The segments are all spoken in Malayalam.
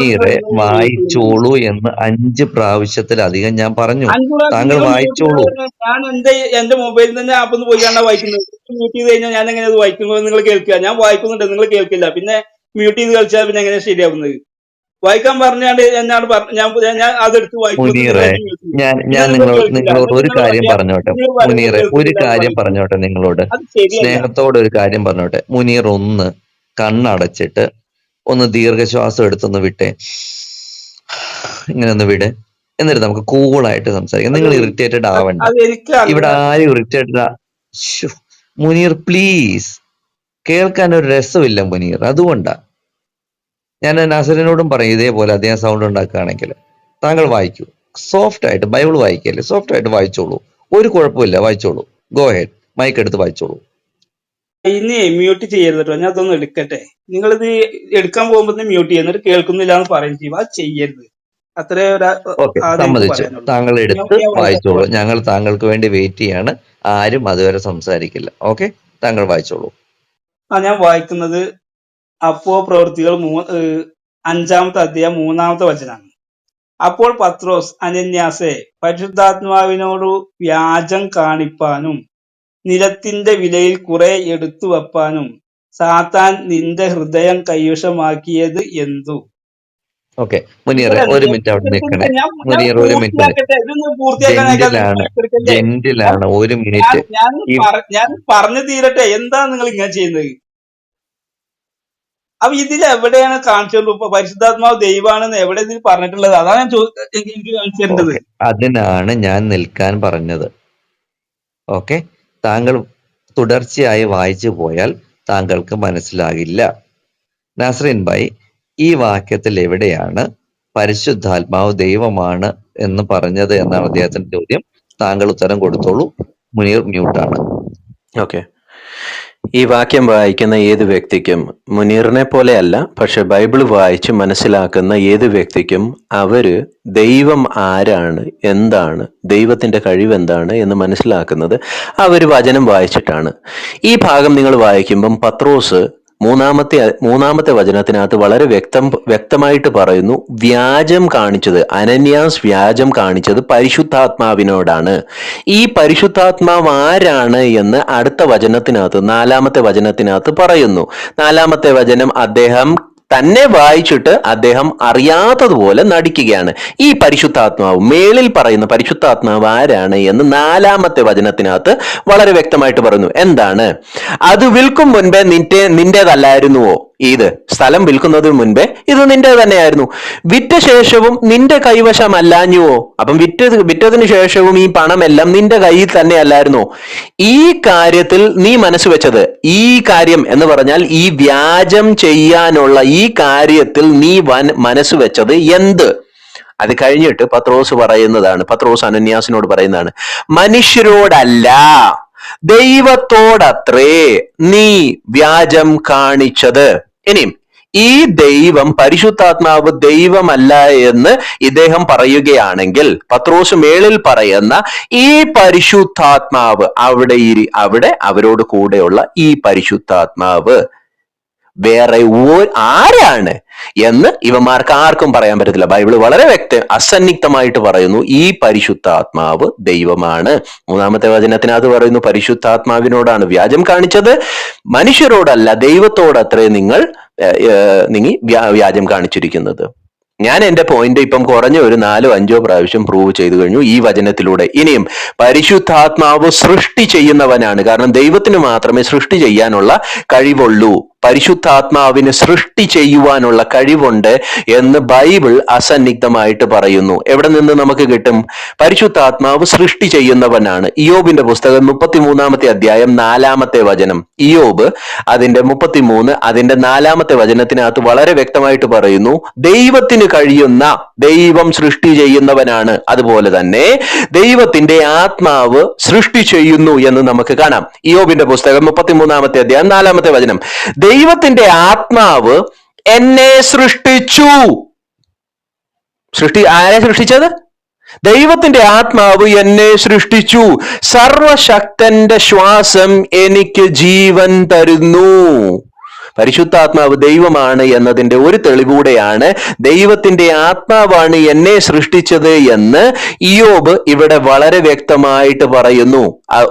മുനീറെ വായിച്ചോളൂ എന്ന് അഞ്ച് പ്രാവശ്യത്തിലധികം ഞാൻ പറഞ്ഞു. താങ്കൾ വായിച്ചോളൂ. ഞാൻ എന്റെ എന്റെ മൊബൈലിൽ തന്നെ ആപ്പ് ഒന്ന് പോയി കണ്ടാ വായിക്കുന്നത്. മ്യൂട്ട് ചെയ്ത് കഴിഞ്ഞാൽ ഞാൻ എങ്ങനെ അത് വായിക്കുന്നത് നിങ്ങൾ കേൾക്കുക. ഞാൻ വായിക്കുന്നുണ്ട് നിങ്ങൾ കേൾക്കില്ല. പിന്നെ മ്യൂട്ട് ചെയ്ത് കളിച്ചാൽ പിന്നെ എങ്ങനെ ശരിയാവുന്നത്? വായിക്കാൻ പറഞ്ഞാണ്ട് എന്നാണ് പറഞ്ഞ- ഞാൻ ഞാൻ അതെടുത്ത് വായിക്കുന്നു മുനീറെ നിങ്ങൾ mute ചെയ്യും. ഞാൻ ഞാൻ നിങ്ങളോട് നിങ്ങളോട് ഒരു കാര്യം. പറഞ്ഞോട്ടെ. മുനീറെ ഒരു കാര്യം. പറഞ്ഞോട്ടെ നിങ്ങളോട്. സ്നേഹത്തോടെ ഒരു കാര്യം പറഞ്ഞോട്ടെ. മുനീർ ഒന്ന് കണ്ണടച്ചിട്ട് ഒന്ന് ദീർഘശ്വാസം എടുത്തൊന്ന് വിട്ടേ ഇങ്ങനെ ഒന്ന് വിട്. എന്നിട്ട് നമുക്ക് കൂളായിട്ട് സംസാരിക്കാം. നിങ്ങൾ ഇറിറ്റേറ്റഡ് ആവണ്ട. ഇവിടെ ആരും ഇറിറ്റേറ്റഡ് മുനീർ പ്ലീസ് കേൾക്കാൻ ഒരു രസമില്ല മുനീർ. അതുകൊണ്ടാ. ഞാൻ നസറിനോടും പറയും ഇതേപോലെ അദ്ദേഹം സൗണ്ട് ഉണ്ടാക്കുകയാണെങ്കിൽ. താങ്കൾ വായിക്കൂ. സോഫ്റ്റ് ആയിട്ട് ബൈബിൾ വായിക്കല്ലേ? സോഫ്റ്റ് ആയിട്ട് വായിച്ചോളൂ. ഒരു കുഴപ്പമില്ല വായിച്ചോളൂ. ഗോ ഹെഡ് മൈക്ക് എടുത്ത് വായിച്ചോളൂ. ഇനി മ്യൂട്ട് ചെയ്യരുത് കേട്ടോ ഞാൻ അതൊന്നും എടുക്കട്ടെ. നിങ്ങളിത് എടുക്കാൻ പോകുമ്പോൾ മ്യൂട്ട് ചെയ്യുന്നത് കേൾക്കുന്നില്ല എന്ന് പറയും ചെയ്യും. അത് ചെയ്യരുത്. അത്രേ ഒരു ഓക്കെ ആദ്യം എനിക്ക് സമ്മതിച്ചു. പറയാനുള്ളൂ. താങ്കൾ എടുത്ത് ഞാൻ- വായിച്ചോളൂ. ഞങ്ങൾ താങ്കൾക്ക് വേണ്ടി വെയിറ്റ് ചെയ്യാണ്. ആരും അതുവരെ സംസാരിക്കില്ല. ഓക്കെ താങ്കൾ വായിച്ചോളൂ. ആ ഞാൻ വായിക്കുന്നത് അപ്പോ പ്രവൃത്തികൾ മൂ ഏഹ് അഞ്ചാമത്തെ അധ്യായം മൂന്നാമത്തെ വചനാണ് അപ്പോൾ പത്രോസ് അനന്യാസെ പരിശുദ്ധാത്മാവിനോട് വ്യാജം കാണിപ്പാനും നിലത്തിന്റെ വിലയിൽ കുറെ എടുത്തു വെപ്പാനും സാത്താൻ നിന്റെ ഹൃദയം കൈവശമാക്കിയത് എന്തു? ഓക്കെ മുനീർ ഒരു മിനിറ്റ് അവിടെ നിൽക്കണേ. മുനീർ ഒരു മിനിറ്റ് ജെന്റിലാണ് ഒരു മിനിറ്റ്. ഞാൻ- പറഞ്ഞു തീരട്ടെ. എന്താ നിങ്ങൾ ഇങ്ങനെ ചെയ്യുന്നത്? അപ്പൊ ഇതിൽ എവിടെയാണ് കാണിച്ചുള്ളൂ ഇപ്പൊ പരിശുദ്ധാത്മാവ് ദൈവാണെന്ന് എവിടെ ഇതിൽ പറഞ്ഞിട്ടുള്ളത്? അതാണ് ഞാൻ എനിക്ക് കാണിച്ചു തരേണ്ടത്. അതിനാണ് ഞാൻ നിൽക്കാൻ പറഞ്ഞത്. ഓക്കെ താങ്കൾ തുടർച്ചയായി വായിച്ചു പോയാൽ താങ്കൾക്ക് മനസ്സിലാകില്ല. നാസറിൻ ഭായ് ഈ വാക്യത്തിൽ എവിടെയാണ് പരിശുദ്ധാത്മാവ് ദൈവമാണ് എന്ന് പറഞ്ഞത് എന്നാണ് അദ്ദേഹത്തിന്റെ ചോദ്യം. താങ്കൾ ഉത്തരം കൊടുത്തോളൂ. മുനീർ മ്യൂട്ടാണ് ഓക്കെ ഈ വാക്യം വായിക്കുന്ന ഏത് വ്യക്തിക്കും മുനീറിനെ പോലെയല്ല പക്ഷെ ബൈബിൾ വായിച്ച് മനസ്സിലാക്കുന്ന ഏത് വ്യക്തിക്കും അവർ ദൈവം ആരാണ് എന്താണ് ദൈവത്തിന്റെ കഴിവ് എന്താണ് എന്ന് മനസ്സിലാക്കുന്നത് അവർ വചനം വായിച്ചിട്ടാണ്. ഈ ഭാഗം നിങ്ങൾ വായിക്കുമ്പം പത്രോസ് മൂന്നാമത്തെ മൂന്നാമത്തെ വചനത്തിനകത്ത് വളരെ വ്യക്തം വ്യക്തമായിട്ട് പറയുന്നു വ്യാജം കാണിച്ചത് അനന്യാസ് വ്യാജം കാണിച്ചത് പരിശുദ്ധാത്മാവിനോടാണ്. ഈ പരിശുദ്ധാത്മാവ് ആരാണ് എന്ന് അടുത്ത വചനത്തിനകത്ത് നാലാമത്തെ വചനത്തിനകത്ത് പറയുന്നു. നാലാമത്തെ വചനം അദ്ദേഹം തന്നെ വായിച്ചിട്ട് അദ്ദേഹം അറിയാത്തതുപോലെ നടിക്കുകയാണ്. ഈ പരിശുദ്ധാത്മാവ് മേളിൽ പറയുന്ന പരിശുദ്ധാത്മാവ് ആരാണ് എന്ന് നാലാമത്തെ വചനത്തിനകത്ത് വളരെ വ്യക്തമായിട്ട് പറയുന്നു. എന്താണ്? അത് വിൽക്കും മുൻപേ നിന്റെ നിന്റേതല്ലായിരുന്നുവോ? ഇത് സ്ഥലം വിൽക്കുന്നതിന് മുൻപേ ഇത് നിന്റെ തന്നെയായിരുന്നു. വിറ്റ ശേഷവും നിന്റെ കൈവശമല്ലാഞ്ഞുവോ? അപ്പം വിറ്റത് വിറ്റതിന് ശേഷവും ഈ പണമെല്ലാം നിന്റെ കയ്യിൽ തന്നെ അല്ലായിരുന്നോ ഈ കാര്യത്തിൽ നീ മനസ്സ് വെച്ചത് ഈ കാര്യം എന്ന് പറഞ്ഞാൽ ഈ വ്യാജം ചെയ്യാനുള്ള ഈ കാര്യത്തിൽ നീ വൻ മനസ്സ് വെച്ചത് എന്ത്? അത് കഴിഞ്ഞിട്ട് പത്രോസ് പറയുന്നതാണ്. പത്രോസ് അനന്യാസിനോട് പറയുന്നതാണ്. മനുഷ്യരോടല്ല ദൈവത്തോടത്രേ നീ വ്യാജം കാണിച്ചത്. ഇനിയും ഈ ദൈവം പരിശുദ്ധാത്മാവ് ദൈവമല്ല എന്ന് ഇദ്ദേഹം പറയുകയാണെങ്കിൽ പത്രോസ് മേളിൽ പറയുന്ന ഈ പരിശുദ്ധാത്മാവ് അവിടെ ഇരി അവിടെ അവരോട് കൂടെയുള്ള ഈ പരിശുദ്ധാത്മാവ് വേറെ ആരാണ് എന്ന് ഇവന്മാർക്ക് ആർക്കും പറയാൻ പറ്റത്തില്ല. ബൈബിൾ വളരെ വ്യക്ത അസന്നിഗ്ധമായിട്ട് പറയുന്നു ഈ പരിശുദ്ധാത്മാവ് ദൈവമാണ്. മൂന്നാമത്തെ വചനത്തിനകത്ത് പറയുന്നു പരിശുദ്ധാത്മാവിനോടാണ് വ്യാജം കാണിച്ചത്. മനുഷ്യരോടല്ല ദൈവത്തോടത്രേ നിങ്ങൾ ഏർ, ഏർ, നീ വ്യാ- വ്യാജം കാണിച്ചിരിക്കുന്നത്. ഞാൻ എന്റെ പോയിന്റ് ഇപ്പം കുറഞ്ഞ ഒരു നാലോ അഞ്ചോ പ്രാവശ്യം പ്രൂവ് ചെയ്തു കഴിഞ്ഞു ഈ വചനത്തിലൂടെ. ഇനിയും പരിശുദ്ധാത്മാവ് സൃഷ്ടി ചെയ്യുന്നവനാണ്. കാരണം ദൈവത്തിന് മാത്രമേ സൃഷ്ടി ചെയ്യാനുള്ള കഴിവുള്ളൂ. പരിശുദ്ധാത്മാവിന് സൃഷ്ടി ചെയ്യുവാനുള്ള കഴിവുണ്ട് എന്ന് ബൈബിൾ അസന്നിഗ്ധമായിട്ട് പറയുന്നു. എവിടെ നിന്ന് നമുക്ക് കിട്ടും? പരിശുദ്ധാത്മാവ് സൃഷ്ടി ചെയ്യുന്നവനാണ്. ഇയോബിന്റെ പുസ്തകം മുപ്പത്തിമൂന്നാമത്തെ അധ്യായം നാലാമത്തെ വചനം. ഇയോബ് അതിന്റെ മുപ്പത്തിമൂന്ന് അതിന്റെ നാലാമത്തെ വചനത്തിനകത്ത് വളരെ വ്യക്തമായിട്ട് പറയുന്നു ദൈവത്തിന് കഴിയുന്ന ദൈവം സൃഷ്ടി ചെയ്യുന്നവനാണ്. അതുപോലെ തന്നെ ദൈവത്തിന്റെ ആത്മാവ് സൃഷ്ടി ചെയ്യുന്നു എന്ന് നമുക്ക് കാണാം. ഇയോബിന്റെ പുസ്തകം മുപ്പത്തിമൂന്നാമത്തെ അധ്യായം നാലാമത്തെ വചനം. ദൈവത്തിന്റെ ആത്മാവ് എന്നെ സൃഷ്ടിച്ചു. സൃഷ്ടി ആരെ സൃഷ്ടിച്ചത്? ദൈവത്തിന്റെ ആത്മാവ് എന്നെ സൃഷ്ടിച്ചു. സർവശക്തന്റെ ശ്വാസം എനിക്ക് ജീവൻ തരുന്നു. പരിശുദ്ധാത്മാവ് ദൈവമാണ് എന്നതിന്റെ ഒരു തെളിവൂടെയാണ് ദൈവത്തിന്റെ ആത്മാവാണ് എന്നെ സൃഷ്ടിച്ചത് എന്ന് ഇയോബ് ഇവിടെ വളരെ വ്യക്തമായിട്ട് പറയുന്നു.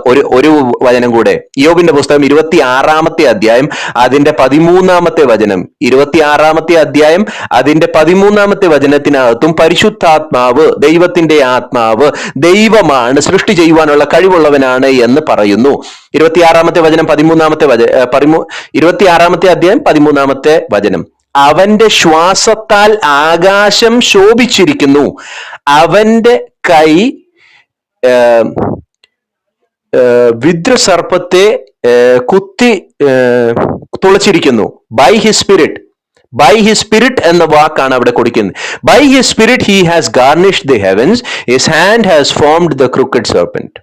ഒരു ഒരു വചനം കൂടെ. ഇയോബിന്റെ പുസ്തകം ഇരുപത്തി ആറാമത്തെ അധ്യായം അതിന്റെ പതിമൂന്നാമത്തെ വചനം. ഇരുപത്തി ആറാമത്തെ അധ്യായം അതിന്റെ പതിമൂന്നാമത്തെ വചനത്തിനകത്തും പരിശുദ്ധാത്മാവ് ദൈവത്തിന്റെ ആത്മാവ് ദൈവമാണ് സൃഷ്ടി ചെയ്യുവാനുള്ള കഴിവുള്ളവനാണ് എന്ന് പറയുന്നു. ഇരുപത്തിയാറാമത്തെ വചനം പതിമൂന്നാമത്തെ വച പതിമൂ ഇരുപത്തിയാറാമത്തെ അധ്യായം പതിമൂന്നാമത്തെ വചനം. അവന്റെ ശ്വാസത്താൽ ആകാശം ശോഭിച്ചിരിക്കുന്നു. അവന്റെ കൈ വിദ്ര സർപ്പത്തെ കുത്തി തുളച്ചിരിക്കുന്നു. By his spirit by his spirit എന്ന വാക്കാണ് അവിടെ കൊടുക്കുന്നത്. By his spirit he has garnish the heavens his hand has formed the crooked serpent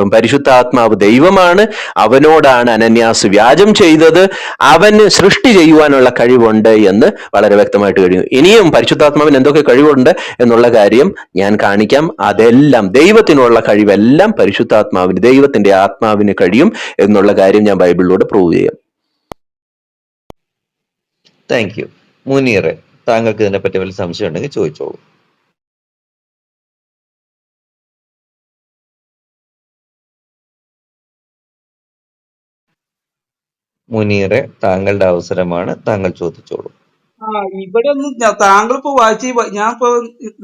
അപ്പം പരിശുദ്ധാത്മാവ് ദൈവമാണ്. അവനോടാണ് അനന്യാസ് വ്യാജം ചെയ്തത്. അവന് സൃഷ്ടി ചെയ്യുവാനുള്ള കഴിവുണ്ട് എന്ന് വളരെ വ്യക്തമായിട്ട് കഴിയും ഇനിയും പരിശുദ്ധാത്മാവിന് എന്തൊക്കെ കഴിവുണ്ട് എന്നുള്ള കാര്യം ഞാൻ കാണിക്കാം. അതെല്ലാം ദൈവത്തിനുള്ള കഴിവെല്ലാം പരിശുദ്ധാത്മാവിന് ദൈവത്തിന്റെ ആത്മാവിന് കഴിയും എന്നുള്ള കാര്യം ഞാൻ ബൈബിളിലൂടെ പ്രൂവ് ചെയ്യാം. Thank you. മുനീറെ താങ്കൾക്ക് ഇതിനെപ്പറ്റി വലിയ സംശയം ഉണ്ടെങ്കിൽ ചോദിച്ചോളൂ. മുനീറെ താങ്കളുടെ അവസരമാണ് താങ്കൾ ചോദിച്ചോളൂ. ആ ഇവിടെ ഒന്നും താങ്കൾ ഇപ്പൊ വായിച്ച ഞാൻ ഇപ്പൊ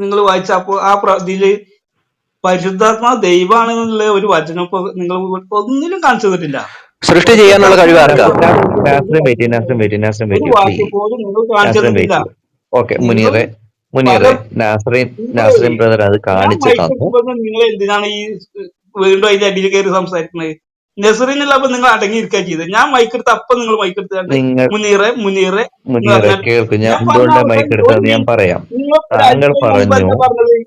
നിങ്ങൾ വായിച്ച അപ്പൊ ആ പ്ര- ഇതിൽ പരിശുദ്ധാത്മാ ദൈവമാണെന്നുള്ള ഒരു വചനം ഇപ്പൊ നിങ്ങൾ ഒന്നിലും കാണിച്ചു തന്നിട്ടില്ല. സൃഷ്ടി ചെയ്യാനുള്ള കഴിവ് ആർക്കാ? നാസ്രിൻ വെയിറ്റ് നാസ്രിൻ വെയിറ്റ് നാസ്രിൻ ഒരു വെയിറ്റ് വാക്യം പ്ലീസ് പോലും നിങ്ങൾ കാണിച്ചു നാസ്രിൻ തന്നിട്ടില്ല. വെയിറ്റ് ഓക്കെ നിങ്ങൾ മുനീറെ മുനീറെ നാസ്രിൻ നിങ്ങൾ നാസ്രിൻ ബ്രദർ അത് ഞാൻ കാണിച്ചു തന്നു. മൈക്കെടുക്കുമ്പോ നിങ്ങൾ എന്തിനാണ് ഈ വീണ്ടും അതിന്റെ അടിയിൽ കയറി സംസാരിക്കുന്നത് നെസറിനുള്ള അപ്പൊ നിങ്ങൾ അടങ്ങിയിരിക്കുക ചെയ്തത്. ഞാൻ മൈക്കെടുത്ത് അപ്പൊ നിങ്ങൾ മൈക്കെടുത്ത് മുനീറെ മുനീറെ.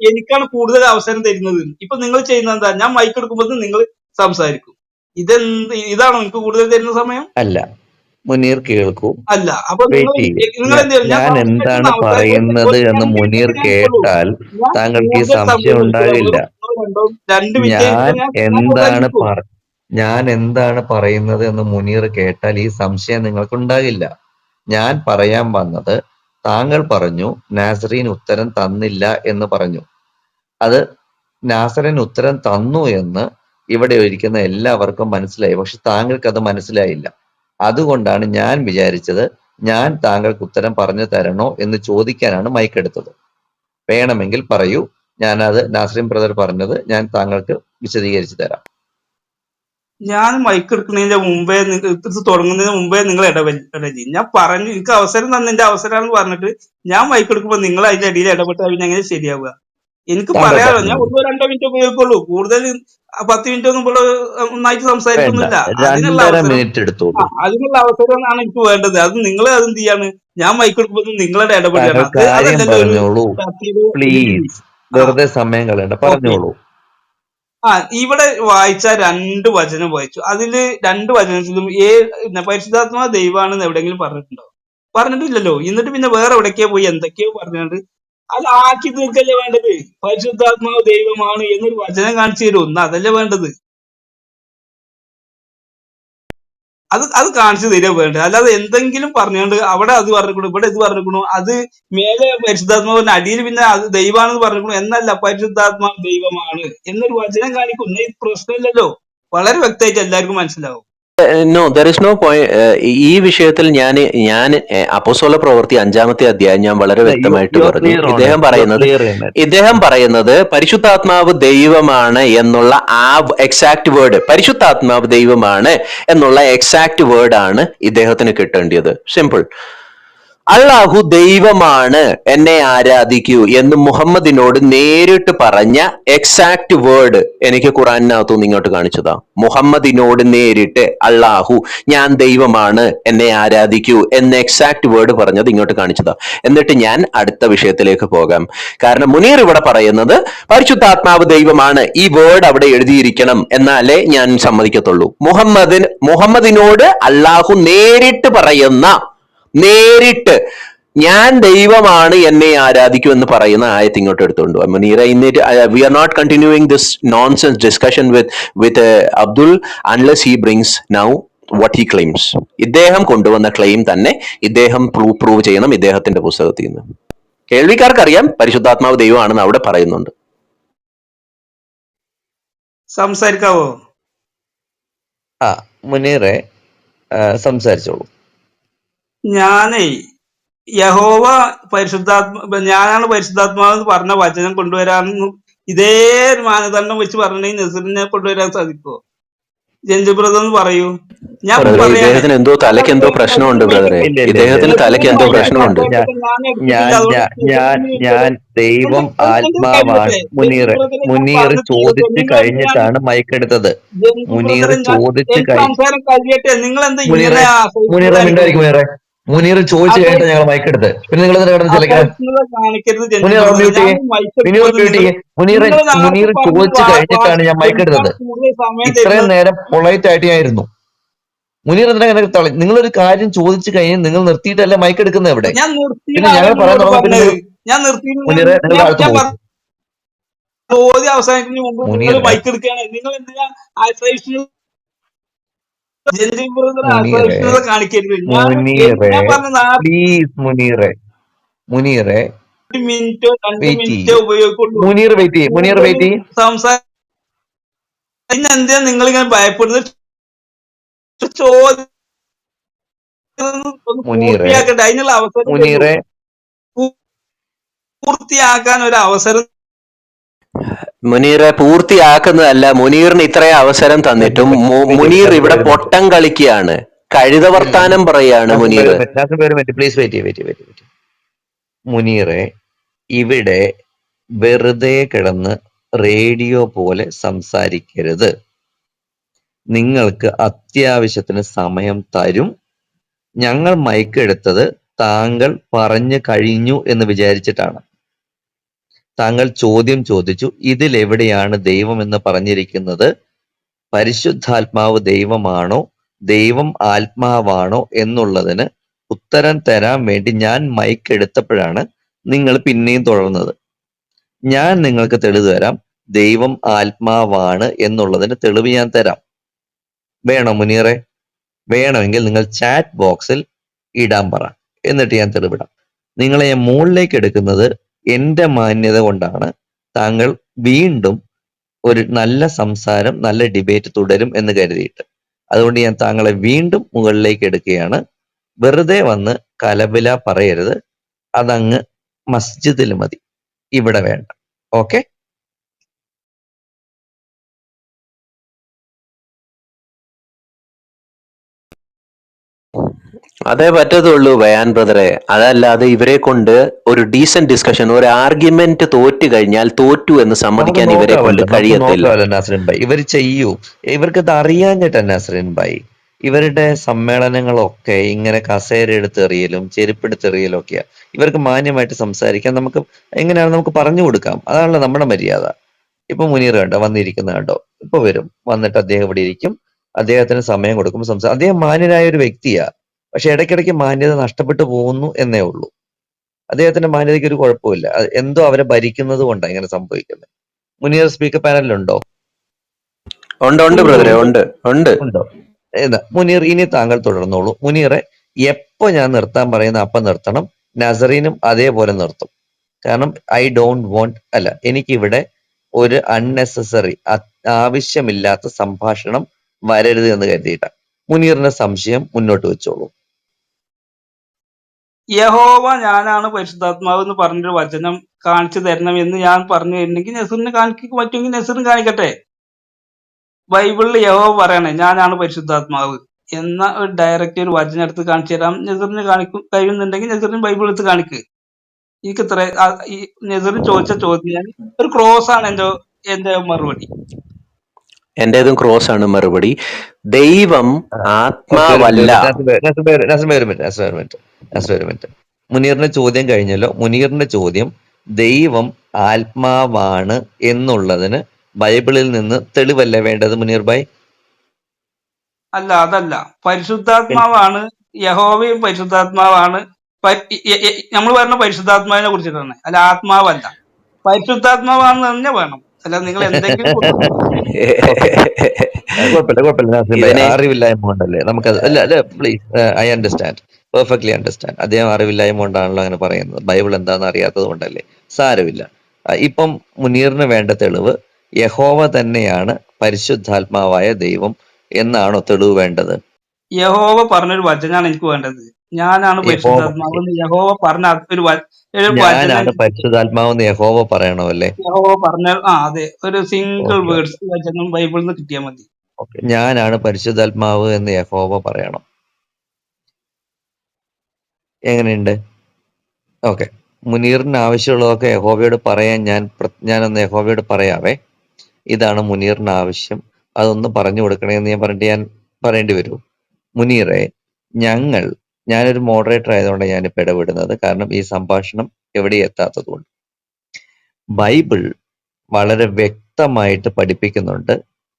എനിക്കാണ് കൂടുതൽ അവസരം തരുന്നത്. ഇപ്പൊ നിങ്ങൾ ചെയ്യുന്ന എന്താ? ഞാൻ മൈക്കെടുക്കുമ്പോൾ നിങ്ങൾ സംസാരിക്കും. ഇതെന്ത് ഇതാണോ എനിക്ക് കൂടുതൽ തരുന്ന സമയം? അല്ല. മുനീർ കേൾക്കൂ. അല്ല. അപ്പൊ ഞാൻ എന്താണ് പറയുന്നത് എന്ന് മുനീർ കേട്ടാൽ താങ്കൾക്ക് ഈ സംശയം ഉണ്ടാകില്ല ഞാൻ എന്താണ് പറഞ്ഞത് പറ ഞാൻ എന്താണ് പറയുന്നത് എന്ന് മുനീർ കേട്ടാൽ ഈ സംശയം നിങ്ങൾക്ക് ഉണ്ടാകില്ല ഞാൻ പറയാൻ വന്നത് താങ്കൾ പറഞ്ഞു നാസറീൻ ഉത്തരം തന്നില്ല എന്ന് പറഞ്ഞു. അത് നാസറിൻ ഉത്തരം തന്നു എന്ന് ഇവിടെ ഇരിക്കുന്ന എല്ലാവർക്കും മനസ്സിലായി. പക്ഷെ താങ്കൾക്ക് അത് മനസ്സിലായില്ല. അതുകൊണ്ടാണ് ഞാൻ വിചാരിച്ചത് ഞാൻ താങ്കൾക്ക് ഉത്തരം പറഞ്ഞു തരണോ എന്ന് ചോദിക്കാനാണ് മൈക്ക് എടുത്തത്. വേണമെങ്കിൽ പറയൂ. ഞാനത് നാസറിൻ ബ്രദർ പറഞ്ഞത് ഞാൻ താങ്കൾക്ക് വിശദീകരിച്ചു തരാം. ഞാൻ മൈക്ക് എടുക്കുന്നതിന്റെ മുമ്പേ നിങ്ങ- ഇത് തുടങ്ങുന്നതിന് മുമ്പേ നിങ്ങൾ ഇടപെടലി ഞാൻ പറഞ്ഞു എനിക്ക് അവസരം തന്നതിന്റെ അവസരമാണെന്ന് പറഞ്ഞിട്ട് ഞാൻ മൈക്ക് എടുക്കുമ്പോൾ നിങ്ങൾ അതിന്റെ അടിയിൽ ഇടപെട്ടാൽ പിന്നെ എങ്ങനെ ശരിയാവുക? എനിക്ക് താങ്കൾ പറയാലോ ഞാൻ ഒന്നോ രണ്ടോ മിനിറ്റ് ഉപയോഗിക്കുള്ളൂ. കൂടുതൽ ആ പത്ത് മിനിറ്റ് ഒന്നും ഇവിടെ ഒന്നായിട്ട് വേണ്ട സംസാരിക്കുന്നില്ല അതിനുള്ള രണ്ടര അവസരം മിനിറ്റ് ആ എടുത്തോളൂ അതിനുള്ള അവസരമാണ് എനിക്ക് വേണ്ടത്. അത് നിങ്ങൾ അതെന്ത് ചെയ്യാണ്? ഞാൻ മൈക്ക് എടുക്കുമ്പോൾ നിങ്ങളുടെ ഇടപെടുകയാണ് താങ്കൾ അത് കാര്യം അതല്ലല്ലോ ഒരു പറഞ്ഞോളൂ. പ്ലീസ് ആ. വെറുതെ സമയം കളയണ്ട. ഓക്കെ പറഞ്ഞോളൂ. ആ ഇവിടെ വായിച്ച രണ്ട് വചനം വായിച്ചു. അതിൽ രണ്ട് വചനത്തിലും ഏ പരിശുദ്ധാത്മാ ദൈവമാണെന്ന് എവിടെയെങ്കിലും പറഞ്ഞിട്ടുണ്ടോ? പറഞ്ഞിട്ടില്ലല്ലോ. എന്നിട്ട് പിന്നെ വേറെ എവിടേക്കോ പോയി? എന്തൊക്കെയോ പറഞ്ഞുകൊണ്ട് അത് ആക്കി തീർക്കല്ലേ വേണ്ടത്? പരിശുദ്ധാത്മാവ് ദൈവമാണ് എന്നൊരു വചനം കാണിച്ചു തരും ഒന്ന് അതല്ലേ വേണ്ടത്? അത് അത് കാണിച്ചു തരിക വേണ്ടത് അല്ലാതെ എന്തെങ്കിലും പറഞ്ഞുകൊണ്ട് അവിടെ അത് പറഞ്ഞിരിക്കണു ഇവിടെ ഇത് പറഞ്ഞിരിക്കണു അത് മേലെ പരിശുദ്ധാത്മാവിന്റെ അടിയിൽ പിന്നെ അത് ദൈവമാണെന്ന് പറഞ്ഞിരിക്കണു എന്നല്ല പരിശുദ്ധാത്മാവ് ദൈവമാണ് എന്നൊരു വചനം കാണിക്കുന്ന ഈ പ്രശ്നമില്ലല്ലോ. വളരെ വ്യക്തമായിട്ട് എല്ലാവർക്കും മനസ്സിലാവും. No there is no point ഈ വിഷയത്തിൽ ഞാൻ ഞാൻ അപ്പോസോള പ്രവൃത്തി അഞ്ചാമത്തെ അധ്യായം ഞാൻ വളരെ വ്യക്തമായിട്ട് പറഞ്ഞു. ഇദ്ദേഹം പറയുന്നത് ഇദ്ദേഹം പറയുന്നത് പരിശുദ്ധാത്മാവ് ദൈവമാണ് എന്നുള്ള ആ എക്സാക്ട് വേർഡ് പരിശുദ്ധാത്മാവ് ദൈവമാണ് എന്നുള്ള എക്സാക്ട് വേർഡ് ആണ് ഇദ്ദേഹത്തിന് കിട്ടേണ്ടത് സിമ്പിൾ അള്ളാഹു ദൈവമാണ് എന്നെ ആരാധിക്കൂ എന്ന് മുഹമ്മദിനോട് നേരിട്ട് പറഞ്ഞ എക്സാക്ട് വേർഡ് എനിക്ക് ഖുറാനകത്തു ഇങ്ങോട്ട് കാണിച്ചതാ. മുഹമ്മദിനോട് നേരിട്ട് അള്ളാഹു ഞാൻ ദൈവമാണ് എന്നെ ആരാധിക്കൂ എന്ന് എക്സാക്ട് വേർഡ് പറഞ്ഞത് ഇങ്ങോട്ട് കാണിച്ചതാ. എന്നിട്ട് ഞാൻ അടുത്ത വിഷയത്തിലേക്ക് പോകാം. കാരണം മുനീർ ഇവിടെ പറയുന്നത് പരിശുദ്ധാത്മാവ് ദൈവമാണ്. ഈ വേർഡ് അവിടെ എഴുതിയിരിക്കണം എന്നാലേ ഞാൻ സമ്മതിക്കത്തുള്ളൂ. മുഹമ്മദിൻ മുഹമ്മദിനോട് അള്ളാഹു നേരിട്ട് പറയുന്ന നേരിട്ട് ഞാൻ ദൈവമാണ് എന്നെ ആരാധിക്കൂ എന്ന് പറയുന്ന ആയത്ത് ഇങ്ങോട്ട് എടുത്തുകൊണ്ട് വാ. മുനീറ ഇന്നിട്ട് we are not continuing this nonsense discussion with with Abdul unless he brings now what he claims ഇദ്ദേഹം കൊണ്ടുവന്ന ക്ലെയിം തന്നെ ഇദ്ദേഹം പ്രൂവ് പ്രൂവ് ചെയ്യണം ഇദ്ദേഹത്തിന്റെ പുസ്തകത്തിൽ നിന്ന്. കേൾവിക്കാർക്കറിയാം പരിശുദ്ധാത്മാവ് ദൈവമാണെന്ന് അവിടെ പറയുന്നുണ്ട്. സംസാരിക്കാവോ? ആ മുനീറെ സംസാരിച്ചോളൂ. ഞാനേ യഹോവ പരിശുദ്ധാത്മ ഞാനാണ് പരിശുദ്ധാത്മാവ് എന്ന് പറഞ്ഞ വചനം കൊണ്ടുവരാമെന്ന് ഇതേ ഒരു മാനദണ്ഡം വെച്ച് പറഞ്ഞെങ്കിൽ നസറിനെ കൊണ്ടുവരാൻ സാധിക്കുമോ ജഞ്ചു ബ്രദർ എന്ന് പറയൂ. ഞാൻ ഇദ്ദേഹത്തിന് എന്തോ തലയ്ക്ക് എന്തോ പ്രശ്നമുണ്ട് ബ്രദറെ. ഇദ്ദേഹത്തിന്. തലയ്ക്ക് എന്തോ പ്രശ്നമുണ്ട്. ഞാൻ ഞാൻ ദൈവം ആത്മാവാണ്. മുനീർ മുനീർ ചോദിച്ചു കഴിഞ്ഞിട്ടാണ് മയക്കെടുത്തത് മുനീർ ചോദിച്ചു കഴിഞ്ഞിട്ട് നിങ്ങൾ എന്താ മുനീറെ മുനീറെ മിണ്ടായിരിക്കും മുനീറെ മുനീർ ചോദിച്ചു കഴിഞ്ഞിട്ട് ഞങ്ങൾ എടുത്ത്. പിന്നെ നിങ്ങൾ മുനീർ. മുനീർ ചോദിച്ചു കഴിഞ്ഞിട്ടാണ് ഞാൻ മയക്കെടുത്തത് ഇത്രയും നേരം പൊളൈറ്റ് ആയിട്ട് ഞാൻ ഇരുന്നു മുനീർ എന്തിനാ തളി നിങ്ങളൊരു കാര്യം ചോദിച്ചു കഴിഞ്ഞ് നിങ്ങൾ നിർത്തിയിട്ടല്ല മൈക്ക് എടുക്കുന്നത് എവിടെ പിന്നെ ഞങ്ങൾ പറയാൻ നിർത്തി മുനീറെ നിങ്ങൾ ഞാൻ- അടുത്ത് പോകും ചോദ്യം അവസാനിക്കുന്നതിന് മുമ്പ് മൈക്ക് എടുക്കുകയാണ്. നിങ്ങൾ എന്തിനാ ആശ്രയിച്ചു ജെന്റിൽ ബ്രദർ മുനീറെ. ആശ്രയിക്കുന്നത് കാണിക്കരുത് ഞാൻ മുനീറെ. ഞാൻ പറഞ്ഞ നാല് പ്ലീസ് മുനീറെ. മുനീറെ. മിനിറ്റോ രണ്ട് മിനിറ്റോ. ഉപയോഗിക്കുള്ളൂ. മുനീർ വെയിറ്റ് മുനീർ വെയിറ്റ് സംസാരം എന്തിനാ നിങ്ങൾ ഇങ്ങനെ ഭയപ്പെടുന്നത്. പൂർത്തിയാക്കട്ടെ. അതിനുള്ള അവസരം പൂർത്തിയാക്കാൻ ഒരു അവസരം മുനീറെ പൂർത്തിയാക്കുന്നതല്ല മുനീറിന് ഇത്രയും അവസരം തന്നിട്ടും മു- മുനീർ ഇവിടെ പൊട്ടം കളിക്കുകയാണ്. കഴുത വർത്താനം പറയാണ് Muneer please wait wait wait മുനീറെ ഇവിടെ വെറുതെ കിടന്ന് റേഡിയോ പോലെ സംസാരിക്കരുത്. നിങ്ങൾക്ക് അത്യാവശ്യത്തിന് സമയം തരും. ഞങ്ങൾ മയക്കെടുത്തത് താങ്കൾ പറഞ്ഞു കഴിഞ്ഞു എന്ന് വിചാരിച്ചിട്ടാണ്. താങ്കൾ ചോദ്യം ചോദിച്ചു ഇതിലെവിടെയാണ് ദൈവം എന്ന് പറഞ്ഞിരിക്കുന്നത്? പരിശുദ്ധാത്മാവ് ദൈവമാണോ? ദൈവം ആത്മാവാണോ എന്നുള്ളതിന് ഉത്തരം തരാൻ വേണ്ടി ഞാൻ മൈക്ക് എടുത്തപ്പോഴാണ് നിങ്ങൾ പിന്നെയും തുടർന്നത്. ഞാൻ നിങ്ങൾക്ക് തെളിവ് തരാം ദൈവം ആത്മാവാണ് എന്നുള്ളതിന് തെളിവ് ഞാൻ തരാം. വേണോ മുനീറെ? വേണമെങ്കിൽ നിങ്ങൾ ചാറ്റ് ബോക്സിൽ ഇടാൻ പറ എന്നിട്ട് ഞാൻ തെളിവിടാം. നിങ്ങളെ മുകളിലേക്ക് എടുക്കുന്നത് എന്റെ മാന്യത കൊണ്ടാണ് താങ്കൾ വീണ്ടും ഒരു നല്ല സംസാരം നല്ല ഡിബേറ്റ് തുടരും എന്ന് കരുതിയിട്ട്. അതുകൊണ്ട് ഞാൻ താങ്കളെ വീണ്ടും മുകളിലേക്ക് എടുക്കുകയാണ്. വെറുതെ വന്ന് കലബില പറയരുത്. അതങ്ങ് മസ്ജിദിൽ മതി. ഇവിടെ വേണ്ട. ഓക്കെ? അതേ പറ്റത്തുള്ളൂ ബയാൻ ബ്രദറെ. അതല്ലാതെ ഇവരെ കൊണ്ട് ഒരു ഡീസന്റ് ഡിസ്കഷൻ ഒരു ആർഗ്യുമെന്റ് തോറ്റു കഴിഞ്ഞാൽ തോറ്റു എന്ന് സമ്മതിക്കാൻ ഇവരെ കൊണ്ട് കഴിയത്തില്ല. ഭായി. ഇവർ ചെയ്യൂ. ഇവർക്ക് ഇത് അറിയാഞ്ഞിട്ട് നസ്രിൻ ഭായി. ഇവരുടെ സമ്മേളനങ്ങളൊക്കെ ഇങ്ങനെ കസേര എടുത്തെറിയലും ചെരുപ്പെടുത്തെറിയലും ഒക്കെയാ. ഇവർക്ക് മാന്യമായിട്ട് സംസാരിക്കാൻ നമുക്ക് എങ്ങനെയാണ് നമുക്ക് പറഞ്ഞു കൊടുക്കാം. അതാണല്ലോ നമ്മുടെ മര്യാദ. ഇപ്പൊ മുനീർ കണ്ടോ വന്നിരിക്കുന്ന കണ്ടോ? ഇപ്പൊ വരും. വന്നിട്ട് അദ്ദേഹം ഇവിടെ ഇരിക്കും. അദ്ദേഹത്തിന് സമയം കൊടുക്കുമ്പോൾ സംസാരം അദ്ദേഹം മാന്യനായ ഒരു വ്യക്തിയാ. പക്ഷെ ഇടയ്ക്കിടയ്ക്ക് മാന്യത നഷ്ടപ്പെട്ടു പോകുന്നു എന്നേ ഉള്ളൂ. അദ്ദേഹത്തിന്റെ മാന്യതയ്ക്ക് ഒരു കുഴപ്പമില്ല എന്തോ അവരെ ഭരിക്കുന്നത് കൊണ്ടാണ് ഇങ്ങനെ സംഭവിക്കുന്നത്. മുനിയർ സ്പീക്കർ പാനലിലുണ്ടോ? ഉണ്ട് ഉണ്ട് ബ്രദറെ ഉണ്ട് ഉണ്ട്. ഉണ്ടോ? ഏതാ മുനീർ ഇനി താങ്കൾ തുടർന്നോളൂ. മുനീറെ എപ്പോ ഞാൻ നിർത്താൻ പറയുന്ന അപ്പൊ നിർത്തണം നസറീനും അതേപോലെ നിർത്തും. കാരണം ഐ ഡോണ്ട് വോണ്ട് അല്ല എനിക്കിവിടെ ഒരു അൺനെസസറി ആവശ്യമില്ലാത്ത സംഭാഷണം വരരുത് എന്ന് കരുതിയിട്ടാ മുനീറിന്റെ സംശയം മുന്നോട്ട് വെച്ചോളൂ. യഹോവ ഞാനാണ് പരിശുദ്ധാത്മാവ് എന്ന് പറഞ്ഞൊരു വചനം കാണിച്ചു തരണം എന്ന് ഞാൻ പറഞ്ഞു തരുന്നെങ്കിൽ നെസറിന് കാണിക്ക പറ്റുമെങ്കിൽ നെസറിന് കാണിക്കട്ടെ. ബൈബിളിൽ യഹോവ പറയണേ ഞാനാണ് പരിശുദ്ധാത്മാവ് എന്ന ഒരു ഡയറക്റ്റ് ഒരു വചനം എടുത്ത് കാണിച്ചു തരാം. നെസറിന് കാണിക്കും കഴിയുന്നുണ്ടെങ്കിൽ നെസറിന് ബൈബിൾ എടുത്ത് കാണിക്ക്. എനിക്ക് ഇത്ര നെസറിന് ചോദിച്ച ചോദ്യം ഒരു ക്രോസ് ആണ് എന്റെ എന്റെ മറുപടി. എന്റേതും ക്രോസ് ആണ് മറുപടി. ദൈവം ആത്മാവല്ല. മുനീറിന്റെ ചോദ്യം കഴിഞ്ഞല്ലോ. മുനീറിന്റെ ചോദ്യം ദൈവം ആത്മാവാണ് എന്നുള്ളതിന് ബൈബിളിൽ നിന്ന് തെളിവല്ല വേണ്ടത് മുനീർ ഭായ്? അല്ല അതല്ല. പരിശുദ്ധാത്മാവാണ് യഹോവയും പരിശുദ്ധാത്മാവാണ്. നമ്മൾ പറഞ്ഞ പരിശുദ്ധാത്മാവിനെ കുറിച്ചിട്ടാണ്. അല്ല ആത്മാവല്ല. പരിശുദ്ധാത്മാവാണെന്ന് തന്നെ വേണം. അല്ല നിങ്ങൾ എന്തെങ്കിലും. കുഴപ്പമില്ല അറിവില്ലായ്മ കൊണ്ടല്ലേ. നമുക്കത് അല്ല അല്ല please I understand perfectly understand അദ്ദേഹം അറിവില്ലായ്മ കൊണ്ടാണല്ലോ അങ്ങനെ പറയുന്നത്. ബൈബിൾ എന്താണെന്ന് അറിയാത്തത് കൊണ്ടല്ലേ. സാരമില്ല. ഇപ്പം മുനീറിന് വേണ്ട തെളിവ് യഹോവ തന്നെയാണ് പരിശുദ്ധാത്മാവായ ദൈവം എന്നാണോ തെളിവ് വേണ്ടത്? യഹോവ പറഞ്ഞൊരു വചനാണ് എനിക്ക് വേണ്ടത്. ഞാനാണ് യഹോവ പരിശുദ്ധാത്മാവ് എന്ന് യഹോവ പറഞ്ഞ ഒരു വ- ഒരു വചനം ഞാനാണ് പരിശുദ്ധാത്മാവെന്ന് യഹോവ പറയണമല്ലേ? യഹോവ പറഞ്ഞ ആ അതെ. ഒരു സിംഗിൾ ഓക്കെ. വേർഡ്സ് വചനം ബൈബിളിൽ നിന്ന് കിട്ടിയാൽ മതി. ഓക്കെ. ഞാനാണ് പരിശുദ്ധാത്മാവ് എന്ന് യഹോവ പറയണം. എങ്ങനെയുണ്ട്? ഓക്കെ. മുനീറിന് ആവശ്യമുള്ളതൊക്കെ യഹോവയോട് പറയാൻ ഞാൻ പ്ര- ഞാനൊന്ന് യഹോവയോട് പറയാവേ. ഇതാണ് മുനീറിന് ആവശ്യം. അതൊന്ന് പറഞ്ഞു കൊടുക്കണേ എന്ന് ഞാൻ പറഞ്ഞിട്ട് ഞാൻ പറയേണ്ടി വരൂ. മുനീറെ ഞങ്ങൾ ഞാനൊരു മോഡറേറ്റർ ആയതുകൊണ്ട് ഞാനിപ്പോൾ ഇടപെടുന്നത്. കാരണം ഈ സംഭാഷണം എവിടെ എത്താത്തതുകൊണ്ട്. ബൈബിൾ വളരെ വ്യക്തമായിട്ട് പഠിപ്പിക്കുന്നുണ്ട്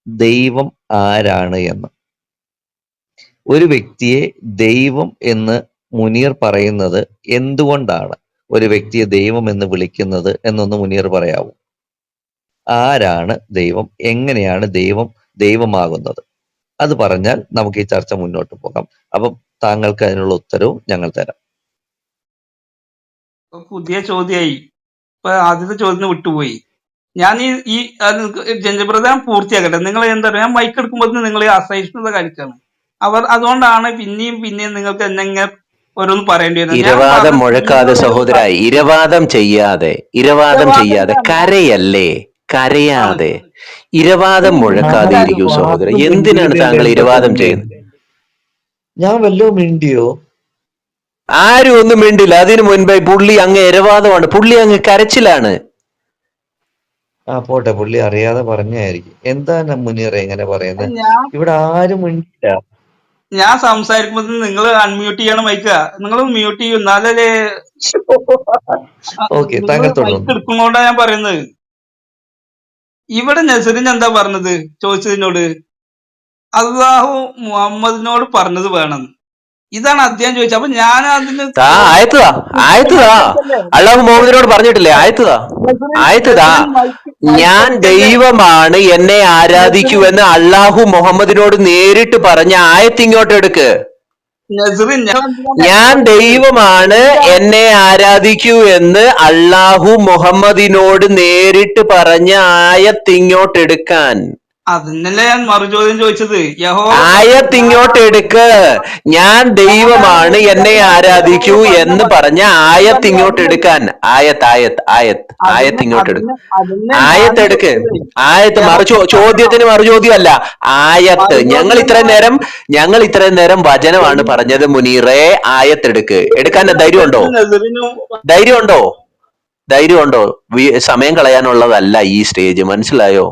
ദൈവം ആരാണ് എന്ന്. ഒരു വ്യക്തിയെ ദൈവം എന്ന് മുനീർ പറയുന്നത് എന്തുകൊണ്ടാണ്? ഒരു വ്യക്തിയെ ദൈവം എന്ന് വിളിക്കുന്നത് എന്നൊന്ന് മുനീർ പറയാവൂ? ആരാണ് ദൈവം? എങ്ങനെയാണ് ദൈവം ദൈവമാകുന്നത്? അത് പറഞ്ഞാൽ നമുക്ക് ഈ ചർച്ച മുന്നോട്ട് പോകാം. അപ്പം താങ്കൾക്ക് അതിനുള്ള ഉത്തരവും ഞങ്ങൾ തരാം. ഇപ്പൊ പുതിയ ചോദ്യമായി ഇപ്പൊ ആദ്യത്തെ ചോദ്യം വിട്ടുപോയി. ഞാൻ ഈ ഈ ജനപ്രധാനം പൂർത്തിയാക്കട്ടെ. നിങ്ങൾ എന്താ പറയുക ഞാൻ മൈക്ക് എടുക്കുമ്പോൾ നിങ്ങൾ അസഹിഷ്ണുത കാണിക്കാണ് അവർ അതുകൊണ്ടാണ് പിന്നെയും പിന്നെയും നിങ്ങൾക്ക് എന്നെ ഓരോന്ന് പറയേണ്ടി വരുന്നത്. ഇരവാദം മുഴക്കാതെ സഹോദര ഇരവാദം ചെയ്യാതെ ഇരവാദം ചെയ്യാതെ കരയല്ലേ? കരയാതെ ഇരവാദം മുഴക്കാതെ ഇരിക്കൂ സഹോദരൻ. എന്തിനാണ് താങ്കൾ ഇരവാദം ചെയ്യുന്നത്? ഞാൻ വല്ലോ മിണ്ടിയോ? ആരും ഒന്നും മിണ്ടില്ല. അതിനു മുൻപായി പുള്ളി അങ്ങ് ഇരവാദമാണ്. പുള്ളി അങ്ങ് കരച്ചിലാണ്. ആ പോട്ടെ. പുള്ളി അറിയാതെ പറഞ്ഞായിരിക്കും എന്താണ് മുനീറെ ഇങ്ങനെ പറയുന്നത് ഇവിടെ ആരും മിണ്ടില്ല. ഞാൻ സംസാരിക്കുമ്പോൾ നിങ്ങൾ അൺമ്യൂട്ട് ചെയ്യണം മൈക്ക് നിങ്ങൾ മ്യൂട്ട് ചെയ്യും. എന്നാലേ ഓക്കെ താങ്കൾ എടുക്കുന്നോണ്ടാ ഞാൻ പറയുന്നത്. ഇവിടെ നസറിന് എന്താ പറഞ്ഞത്? ചോദിച്ചതിനോട്. അള്ളാഹു മുഹമ്മദിനോട് പറഞ്ഞത് വേണം. ഇതാണ് അദ്ദേഹം ചോദിച്ചത്. അപ്പൊ ഞാൻ അതിന് അള്ളാഹു മുഹമ്മദിനോട് പറഞ്ഞിട്ടില്ലേ? ആയത്തതാ ആയത്തതാ. ഞാൻ ദൈവമാണ് എന്നെ ആരാധിക്കൂ എന്ന് അള്ളാഹു മുഹമ്മദിനോട് നേരിട്ട് പറഞ്ഞ ആയത്ത് ഇങ്ങോട്ട് എടുക്ക് നസറിൻ ഞാൻ ദൈവമാണ് എന്നെ ആരാധിക്കൂ എന്ന് അള്ളാഹു മുഹമ്മദിനോട് നേരിട്ട് പറഞ്ഞ ആയത്തിങ്ങോട്ടെടുക്കാൻ അതിനല്ലേ ഞാൻ മറുചോദ്യം ചോദിച്ചത്? യഹോ ആയത്ത് ഇങ്ങോട്ട് എടുക്ക്. ഞാൻ ദൈവമാണ് എന്നെ ആരാധിക്കൂ എന്ന് പറഞ്ഞ ആയത്ത് ഇങ്ങോട്ട് എടുക്കാൻ. ആയത്ത് ആയത്ത് ആയത്ത് ആയത്ത് ഇങ്ങോട്ട് എടുക്ക്. ആയത്ത് എടുക്ക്. ആയത്ത് മറു ചോദ്യത്തിന് മറുചോദ്യം അല്ല ആയത്ത് ഞങ്ങൾ ഇത്രയും നേരം ഞങ്ങൾ ഇത്രയും നേരം വചനമാണ് പറഞ്ഞത് ആയത്ത് എടുക്ക്. എടുക്കാൻ ധൈര്യമുണ്ടോ? ധൈര്യം ധൈര്യമുണ്ടോ? ധൈര്യമുണ്ടോ? ഉണ്ടോ സമയം കളയാനുള്ളതല്ല ഈ സ്റ്റേജ് മനസ്സിലായോ?